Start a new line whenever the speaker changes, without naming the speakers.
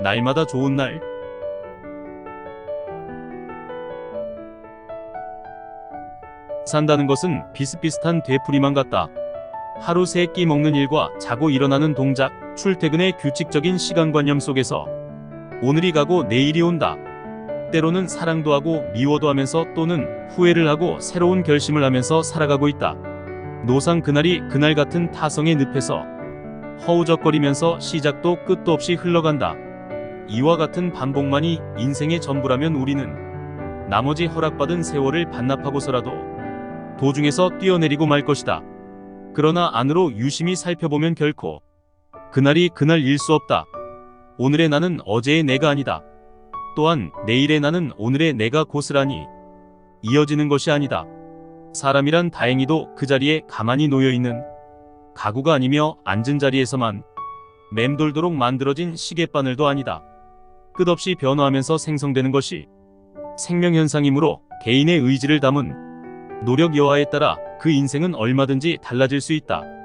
날마다 좋은 날. 산다는 것은 비슷비슷한 되풀이만 같다. 하루 세 끼 먹는 일과 자고 일어나는 동작, 출퇴근의 규칙적인 시간관념 속에서 오늘이 가고 내일이 온다. 때로는 사랑도 하고 미워도 하면서 또는 후회를 하고 새로운 결심을 하면서 살아가고 있다. 노상 그날이 그날 같은 타성의 늪에서 허우적거리면서 시작도 끝도 없이 흘러간다. 이와 같은 반복만이 인생의 전부라면 우리는 나머지 허락받은 세월을 반납하고서라도 도중에서 뛰어내리고 말 것이다. 그러나 안으로 유심히 살펴보면 결코 그날이 그날일 수 없다. 오늘의 나는 어제의 내가 아니다. 또한 내일의 나는 오늘의 내가 고스란히 이어지는 것이 아니다. 사람이란 다행히도 그 자리에 가만히 놓여 있는 가구가 아니며 앉은 자리에서만 맴돌도록 만들어진 시계바늘도 아니다. 끝없이 변화하면서 생성되는 것이 생명현상이므로 개인의 의지를 담은 노력 여하에 따라 그 인생은 얼마든지 달라질 수 있다.